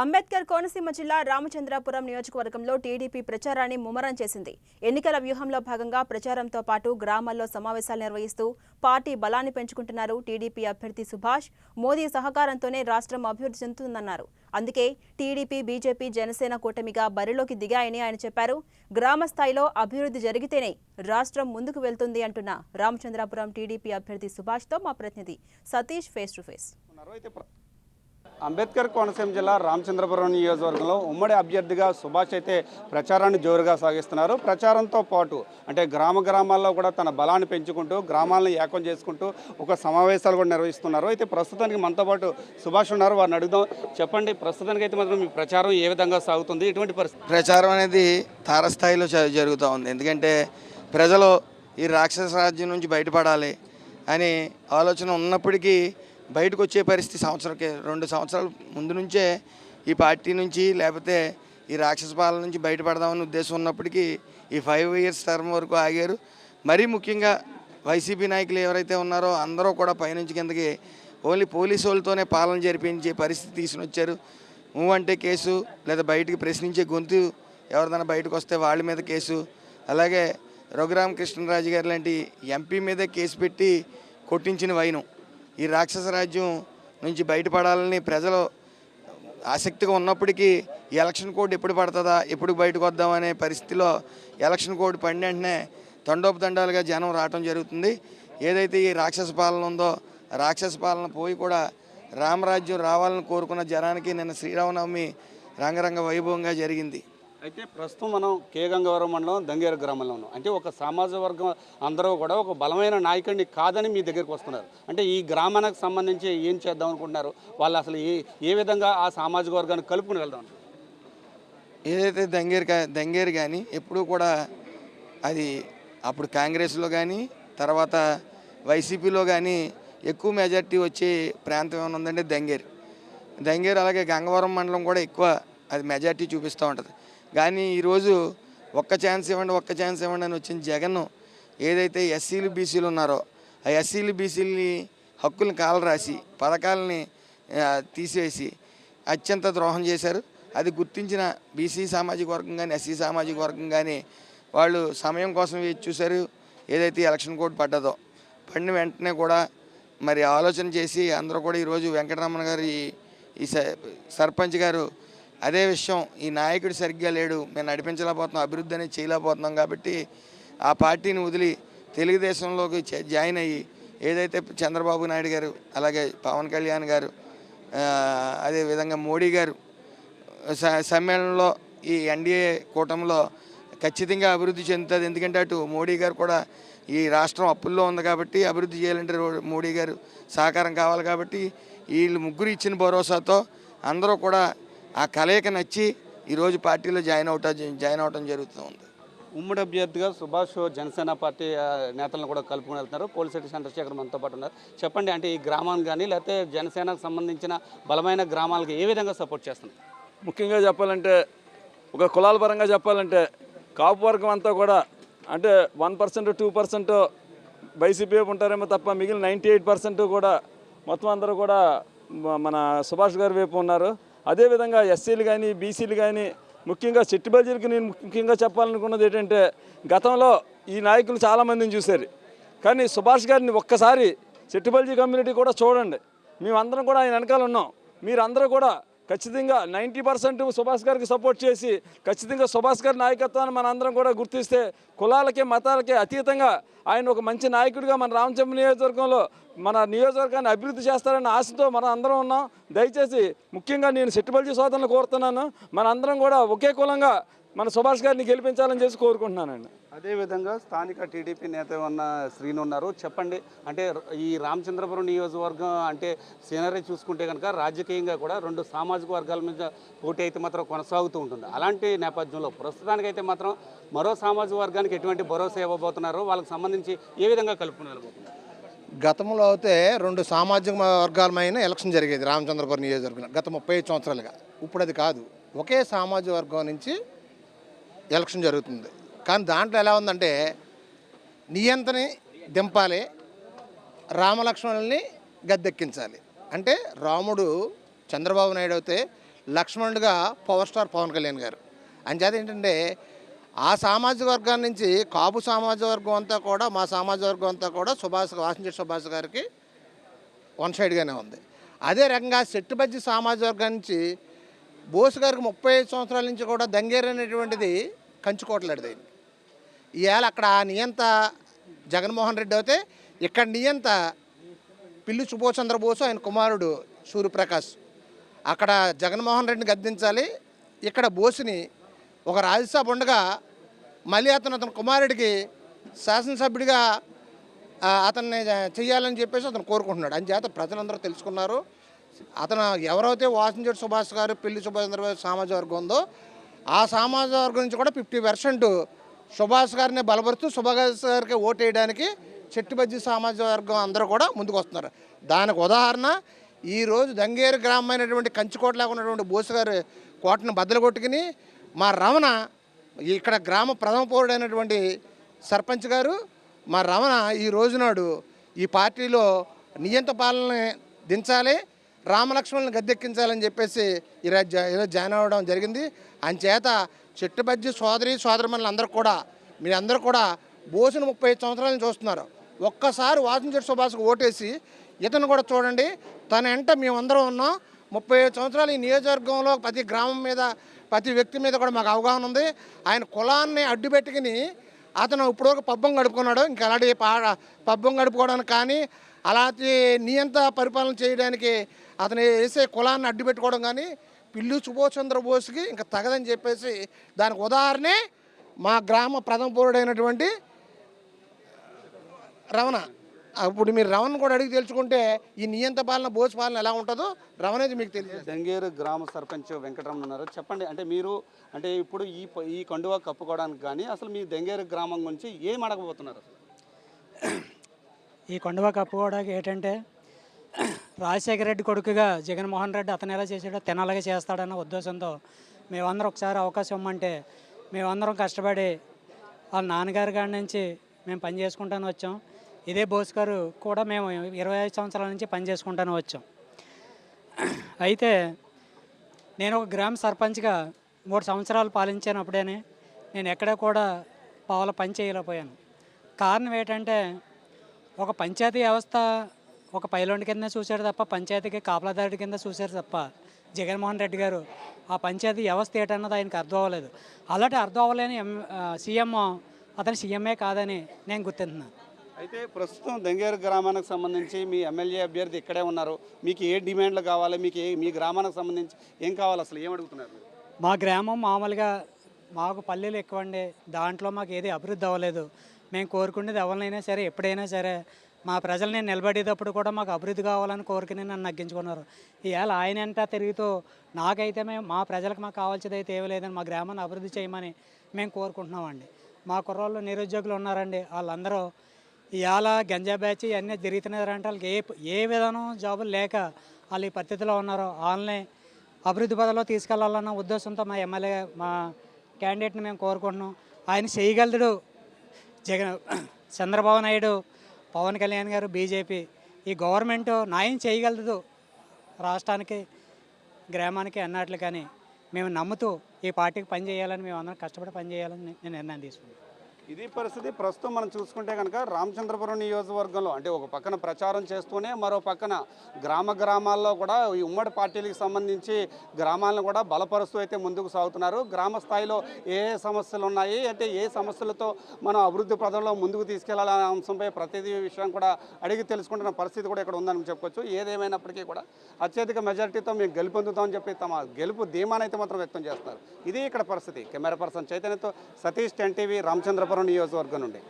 అంబేద్కర్ కోనసీమ జిల్లా రామచంద్రాపురం నియోజకవర్గంలో టీడీపీ ప్రచారాన్ని ముమ్మరం చేసింది. ఎన్నికల వ్యూహంలో భాగంగా ప్రచారంతో పాటు గ్రామాల్లో సమావేశాలు నిర్వహిస్తూ పార్టీ బలాన్ని పెంచుకుంటున్నారు టీడీపీ అభ్యర్థి సుభాష్. మోదీ సహకారంతోనే రాష్ట్రం అభివృద్ధి చెందుతుందన్నారు. అందుకే టీడీపీ బీజేపీ జనసేన కూటమిగా బరిలోకి దిగాయని ఆయన చెప్పారు. గ్రామ స్థాయిలో అభివృద్ధి జరిగితేనే రాష్ట్రం ముందుకు వెళ్తుంది అంటున్న రామచంద్రాపురం టీడీపీ అభ్యర్థి సుభాష్తో మా ప్రతినిధి Satish face to face Ambedkar Konaseema జిల్లా రామచంద్రపురం నియోజకవర్గంలో ఉమ్మడి అభ్యర్థిగా సుభాష్ అయితే ప్రచారాన్ని జోరుగా సాగిస్తున్నారు. ప్రచారంతో పాటు అంటే గ్రామ గ్రామాల్లో కూడా తన బలాన్ని పెంచుకుంటూ గ్రామాలను ఏకం చేసుకుంటూ ఒక సమావేశాలు కూడా నిర్వహిస్తున్నారు. అయితే ప్రస్తుతానికి మనతో పాటు సుభాష్ ఉన్నారు. వారిని అడుగుదాం. చెప్పండి ప్రస్తుతానికి అయితే మాత్రం మీ ప్రచారం ఏ విధంగా సాగుతుంది? ఇటువంటి పరిస్థితి? ప్రచారం అనేది తారస్థాయిలో జరుగుతూ ఉంది. ఎందుకంటే ప్రజలు ఈ రాక్షస రాజ్యం నుంచి బయటపడాలి అని ఆలోచన ఉన్నప్పటికీ బయటకు వచ్చే పరిస్థితి సంవత్సరాలకి రెండు సంవత్సరాల ముందు నుంచే ఈ పార్టీ నుంచి లేకపోతే ఈ రాక్షస పాలన నుంచి బయటపడదామని ఉద్దేశం ఉన్నప్పటికీ ఈ ఫైవ్ ఇయర్స్ టర్మ్ వరకు ఆగారు. మరీ ముఖ్యంగా వైసీపీ నాయకులు ఎవరైతే ఉన్నారో అందరూ కూడా పైనుంచి కిందకి ఓన్లీ పోలీసు వాళ్ళతోనే పాలన జరిపించే పరిస్థితి తీసుకొచ్చారు మూవ్ నువ్వు అంటే కేసు లేదా బయటికి ప్రశ్నించే గొంతు ఎవరిదైనా బయటకు వస్తే వాళ్ళ మీద కేసు. అలాగే రఘురామ కృష్ణరాజు గారు లాంటి ఎంపీ మీదే కేసు పెట్టి కొట్టించిన వైనం. ఈ రాక్షస రాజ్యం నుంచి బయటపడాలని ప్రజలు ఆసక్తిగా ఉన్నప్పటికీ ఈ ఎలక్షన్ కోడ్ ఎప్పుడు పడుతుందా ఎప్పుడు బయటకు వద్దామనే పరిస్థితిలో ఎలక్షన్ కోడ్ పడిన వెంటనే తండోపతండాలుగా జనం రావటం జరుగుతుంది. ఏదైతే ఈ రాక్షస పాలన ఉందో రాక్షస పాలన పోయి కూడా రామరాజ్యం రావాలని కోరుకున్న జనానికి నిన్న శ్రీరామనవమి రంగరంగ వైభవంగా జరిగింది. అయితే ప్రస్తుతం మనం కే గంగవరం మండలం దంగేరు గ్రామంలో ఉన్నాం అంటే ఒక సమాజ వర్గం అందరూ కూడా ఒక బలమైన నాయకుడిని కాదని మీ దగ్గరికి వస్తున్నారు. అంటే ఈ గ్రామానికి సంబంధించి ఏం చేద్దాం అనుకుంటున్నారు? వాళ్ళు అసలు ఏ ఏ విధంగా ఆ సామాజిక వర్గాన్ని కలుపుకుని వెళ్దాం ఏదైతే దంగేరు కా- దంగేరు కానీ ఎప్పుడూ కూడా అది అప్పుడు కాంగ్రెస్లో కానీ తర్వాత వైసీపీలో కానీ ఎక్కువ మెజార్టీ వచ్చే ప్రాంతం ఏమైనా ఉందంటే దంగేరు. దంగేరు అలాగే గంగవరం మండలం కూడా ఎక్కువ అది మెజార్టీ చూపిస్తూ ఉంటుంది. కానీ ఈరోజు ఒక్క ఛాన్స్ ఇవ్వండి ఒక్క ఛాన్స్ ఇవ్వండి అని వచ్చిన జగన్ ఏదైతే ఎస్సీలు బీసీలు ఉన్నారో ఆ ఎస్సీలు బీసీలని హక్కుల్ని కాలరాసి పథకాలని తీసివేసి అత్యంత ద్రోహం చేశారు. అది గుర్తించిన బీసీ సామాజిక వర్గం కానీ ఎస్సీ సామాజిక వర్గం కానీ వాళ్ళు సమయం కోసం వేచి చూశారు. ఏదైతే ఎలక్షన్ కోడ్ పడ్డదో పడిన వెంటనే కూడా మరి ఆలోచన చేసి అందరూ కూడా ఈరోజు వెంకటరమణ గారు ఈ ఈ స- సర్పంచ్ గారు అదే విషయం ఈ నాయకుడు సరిగ్గా లేడు మేము నడిపించలేకపోతున్నాం అభివృద్ధి అనేది చేయలేకపోతున్నాం కాబట్టి ఆ పార్టీని వదిలి తెలుగుదేశంలోకి జాయిన్ అయ్యి ఏదైతే చంద్రబాబు నాయుడు గారు అలాగే పవన్ కళ్యాణ్ గారు అదేవిధంగా మోడీ గారు స- సమ్మేళనంలో ఈ ఎన్డీఏ కూటమిలో ఖచ్చితంగా అభివృద్ధి చెందుతుంది. ఎందుకంటే అటు మోడీ గారు కూడా ఈ రాష్ట్రం అప్పుల్లో ఉంది కాబట్టి అభివృద్ధి చేయాలంటే మోడీ గారు సహకారం కావాలి కాబట్టి వీళ్ళు ముగ్గురు ఇచ్చిన భరోసాతో అందరూ కూడా ఆ కలయిక నచ్చి ఈరోజు పార్టీలో జాయిన్ అవుతా జాయిన్ అవటం జరుగుతూ ఉంది. ఉమ్మడి అభ్యర్థిగా సుభాష్ జనసేన పార్టీ నేతలను కూడా కలుపుకుని వెళ్తున్నారు. పోలిశెట్టి చంద్రశేఖర్ మనతో పాటు ఉన్నారు. చెప్పండి అంటే ఈ గ్రామానికి కానీ లేకపోతే జనసేనకు సంబంధించిన బలమైన గ్రామాలకు ఏ విధంగా సపోర్ట్ చేస్తున్నారు? ముఖ్యంగా చెప్పాలంటే ఒక కులాల పరంగా చెప్పాలంటే కాపు వర్గం అంతా కూడా అంటే one percent two percent YCP వైపు ఉంటారేమో తప్ప మిగిలిన నైంటీ ఎయిట్ పర్సెంట్ కూడా మొత్తం అందరూ కూడా మన సుభాష్ గారి వైపు ఉన్నారు. అదేవిధంగా ఎస్సీలు కానీ బీసీలు కానీ ముఖ్యంగా చెట్టుబల్జీలకి నేను ముఖ్యంగా చెప్పాలనుకున్నది ఏంటంటే గతంలో ఈ నాయకులు చాలామందిని చూశారు. కానీ సుభాష్ గారిని ఒక్కసారి చెట్టుబల్జీ కమ్యూనిటీ కూడా చూడండి. మేమందరం కూడా ఆయన వెనకాల ఉన్నాం. మీరందరూ కూడా ఖచ్చితంగా నైంటీ పర్సెంట్ సుభాష్ గారికి సపోర్ట్ చేసి ఖచ్చితంగా సుభాష్ గారి నాయకత్వాన్ని మన అందరం కూడా గుర్తిస్తే కులాలకి మతాలకి అతీతంగా ఆయన ఒక మంచి నాయకుడిగా మన రామచంద్ర నియోజకవర్గంలో మన నియోజకవర్గాన్ని అభివృద్ధి చేస్తారన్న ఆశతో మనం అందరం ఉన్నాం. దయచేసి ముఖ్యంగా నేను సెట్టుబల్జీ సోదరులు కోరుతున్నాను. మన అందరం కూడా ఒకే కులంగా మన సుభాష్ గారిని గెలిపించాలని చేసి కోరుకుంటున్నానండి. అదేవిధంగా స్థానిక టీడీపీ నేత ఉన్న శ్రీను ఉన్నారు. చెప్పండి అంటే ఈ రామచంద్రపురం నియోజకవర్గం అంటే సీనరీ చూసుకుంటే కనుక రాజకీయంగా కూడా రెండు సామాజిక వర్గాల మీద పోటీ అయితే మాత్రం కొనసాగుతూ ఉంటుంది. అలాంటి నేపథ్యంలో ప్రస్తుతానికైతే మాత్రం మరో సామాజిక వర్గానికి ఎటువంటి భరోసా ఇవ్వబోతున్నారు వాళ్ళకి సంబంధించి ఏ విధంగా కలుపుకుని గతంలో అయితే రెండు సామాజిక వర్గాలమైన ఎలక్షన్ జరిగేది రామచంద్రపురం నియోజకవర్గం గత ముప్పై సంవత్సరాలుగా. ఇప్పుడు అది కాదు. ఒకే సామాజిక వర్గం నుంచి ఎలక్షన్ జరుగుతుంది. కానీ దాంట్లో ఎలా ఉందంటే నియంతని దింపాలి రామలక్ష్మణుల్ని గద్దెక్కించాలి. అంటే రాముడు చంద్రబాబు నాయుడు అయితే లక్ష్మణుడుగా పవర్ స్టార్ పవన్ కళ్యాణ్ గారు. అంచేత ఏంటంటే ఆ సామాజిక వర్గాన్ని నుంచి కాపు సామాజిక వర్గం అంతా కూడా మా సామాజిక వర్గం అంతా కూడా సుభాష్ వాసించే సుభాష్ గారికి వన్ సైడ్గానే ఉంది. అదే రకంగా సెట్టుబజ్జి సామాజిక వర్గం నుంచి బోస్ గారికి ముప్పై ఐదు సంవత్సరాల నుంచి కూడా దంగేరు అనేటువంటిది కంచుకోవట్లేదు ఈవేళ అక్కడ ఆ నియంత జగన్మోహన్ రెడ్డి అయితే ఇక్కడ నియంత పిల్లి సుభాష్ చంద్రబోసు ఆయన కుమారుడు సూర్యప్రకాష్. అక్కడ జగన్మోహన్ రెడ్డిని గద్దించాలి. ఇక్కడ బోసుని ఒక రాజ్యసభ ఉండగా మళ్ళీ అతను అతని కుమారుడికి శాసనసభ్యుడిగా అతన్ని చేయాలని చెప్పేసి అతను కోరుకుంటున్నాడు. అని చేత ప్రజలందరూ తెలుసుకున్నారు. అతను ఎవరైతే వాసంజోడి సుభాష్ గారు పిల్లి సుభాష్ చంద్రబోస్ సామాజిక వర్గం ఉందో ఆ సామాజిక వర్గం నుంచి కూడా ఫిఫ్టీ పర్సెంట్ సుభాష్ గారిని బలపరుస్తూ సుభాష్ గారికి ఓటు వేయడానికి చెట్టుబజ్జి సామాజిక వర్గం అందరూ కూడా ముందుకు వస్తున్నారు. దానికి ఉదాహరణ ఈరోజు దంగేరు గ్రామమైనటువంటి కంచుకోటలాగా ఉన్నటువంటి బోసు గారి కోటను బద్దలు కొట్టుకుని మా రమణ ఇక్కడ గ్రామ ప్రథమ పౌరుడైనటువంటి సర్పంచ్ గారు మా రమణ ఈ రోజునాడు ఈ పార్టీలో నియంత పాలన దించాలి. రామలక్ష్మణుని గద్దెక్కించాలని చెప్పేసి ఈరోజు జా- ఈరోజు జాయిన్ అవ్వడం జరిగింది. అంచేత చెట్టుబజ్జి సోదరి సోదరిమణులు అందరూ కూడా మీ అందరూ కూడా బోసిన ముప్పై ఐదు సంవత్సరాల నుంచి చూస్తున్నారు. ఒక్కసారి వాసంచెట్టు సుభాష్కు ఓటేసి ఇతను కూడా చూడండి. తన వెంట మేమందరం ఉన్నాం. ముప్పై ఐదు సంవత్సరాలు ఈ నియోజకవర్గంలో ప్రతి గ్రామం మీద ప్రతి వ్యక్తి మీద కూడా మాకు అవగాహన ఉంది. ఆయన కులాన్ని అడ్డుపెట్టుకుని అతను ఇప్పుడు పబ్బం గడుపుకున్నాడు. ఇంకా అలాంటి పబ్బం గడుపుకోవడానికి కానీ అలాంటి నియంత పరిపాలన చేయడానికి అతను వేసే కులాన్ని అడ్డు పెట్టుకోవడం కానీ పిల్లు సుభాష్ చంద్రబోస్కి ఇంకా తగదని చెప్పేసి దానికి ఉదాహరణే మా గ్రామ ప్రథమ పౌరుడైనటువంటి రమణ. అప్పుడు మీరు రమణ కూడా అడిగి తెలుసుకుంటే ఈ నియంత పాలన బోస్ పాలన ఎలా ఉంటుందో రమణది మీకు తెలియదు. దంగేరు గ్రామ సర్పంచ్ వెంకటరమణ ఉన్నారు. చెప్పండి అంటే మీరు అంటే ఇప్పుడు ఈ ఈ కండువా కప్పుకోవడానికి కానీ అసలు మీ దంగేరు గ్రామం గురించి ఏం అడగబోతున్నారు? ఈ కొండవ కప్పుకోవడానికి ఏంటంటే రాజశేఖర రెడ్డి కొడుకుగా జగన్మోహన్ రెడ్డి అతను ఎలా చేశాడో తినాలగా చేస్తాడన్న ఉద్దేశంతో మేమందరం ఒకసారి అవకాశం ఇవ్వమంటే మేమందరం కష్టపడి వాళ్ళ నాన్నగారి కాడి నుంచి మేము పని చేసుకుంటాను వచ్చాం. ఇదే బోస్ గారు కూడా మేము ఇరవై ఐదు సంవత్సరాల నుంచి పని చేసుకుంటాను వచ్చాం. అయితే నేను ఒక గ్రామ సర్పంచ్గా మూడు సంవత్సరాలు పాలించాను నేను ఎక్కడ కూడా పావుల పని చేయలేకపోయాను. కారణం ఏంటంటే ఒక పంచాయతీ వ్యవస్థ ఒక పైలోండి కింద చూశారు తప్ప పంచాయతీకి కాపలాదారుడి కింద చూశారు తప్ప. జగన్మోహన్ రెడ్డి గారు ఆ పంచాయతీ వ్యవస్థ ఏంటన్నది ఆయనకు అర్థం అవ్వలేదు. అలాంటి అర్థం అవ్వలేని ఎం సీఎం అతను సీఎంఏ కాదని నేను గుర్తింటున్నాను అయితే ప్రస్తుతం దంగేరు గ్రామానికి సంబంధించి మీ ఎమ్మెల్యే అభ్యర్థి ఇక్కడే ఉన్నారు. మీకు ఏ డిమాండ్లు కావాలి? మీకు ఏ మీ గ్రామానికి సంబంధించి ఏం కావాలి అసలు? ఏం అడుగుతున్నారు? మా గ్రామం మామూలుగా మాకు పల్లెలు ఎక్కువండి. దాంట్లో మాకు ఏది అభివృద్ధి అవ్వలేదు. మేము కోరుకునేది ఎవరినైనా సరే ఎప్పుడైనా సరే మా ప్రజల్ని నిలబడేటప్పుడు కూడా మాకు అభివృద్ధి కావాలని కోరికని నన్ను నగ్గించుకున్నారు. ఇవాళ ఆయన ఎంత తిరుగుతూ నాకైతే మేము మా ప్రజలకు మాకు కావాల్సింది అయితే ఏమీ లేదని మా గ్రామాన్ని అభివృద్ధి చేయమని మేము కోరుకుంటున్నామండి. మా కుర్రోళ్ళు నిరుద్యోగులు ఉన్నారండి. వాళ్ళందరూ ఇవాళ గంజా బ్యాచ్ ఇవన్నీ జరుగుతున్నారంటే వాళ్ళకి ఏ ఏ విధానం జాబులు లేక వాళ్ళు ఈ పరిస్థితిలో ఉన్నారో వాళ్ళని అభివృద్ధి పదలో తీసుకెళ్ళాలన్న ఉద్దేశంతో మా ఎమ్మెల్యే మా క్యాండిడేట్ని మేము కోరుకుంటున్నాం. ఆయన చేయగలడు జగన్ చంద్రబాబు నాయుడు పవన్ కళ్యాణ్ గారు బీజేపీ ఈ గవర్నమెంట్ న్యాయం చేయగలదు రాష్ట్రానికి గ్రామానికి అన్నట్లు కానీ మేము నమ్ముతూ ఈ పార్టీకి పని చేయాలని మేము అందరం కష్టపడి పని చేయాలని నేను నిర్ణయం తీసుకున్నాను. ఇది పరిస్థితి. ప్రస్తుతం మనం చూసుకుంటే కనుక రామచంద్రపురం నియోజకవర్గంలో అంటే ఒక పక్కన ప్రచారం చేస్తూనే మరో పక్కన గ్రామ గ్రామాల్లో కూడా ఈ ఉమ్మడి పార్టీలకు సంబంధించి గ్రామాలను కూడా బలపరుస్తూ అయితే ముందుకు సాగుతున్నారు. గ్రామ స్థాయిలో ఏ ఏ సమస్యలు ఉన్నాయి? అంటే ఏ సమస్యలతో మనం అభివృద్ధి పదంలో ముందుకు తీసుకెళ్ళాలనే అంశంపై ప్రతిదీ విషయం కూడా అడిగి తెలుసుకుంటున్న పరిస్థితి కూడా ఇక్కడ ఉందని చెప్పుకోవచ్చు ఏదేమైనప్పటికీ కూడా అత్యధిక మెజారిటీతో మేము గెలుపొందుతామని చెప్పి తమ గెలుపు ధీమానైతే మాత్రం వ్యక్తం చేస్తున్నారు ఇది ఇక్కడ పరిస్థితి. కెమెరా పర్సన్ చైతన్యతో సతీష్ టెన్ టీవీ రామచంద్రపురం. నియోజకవర్గం నుండి.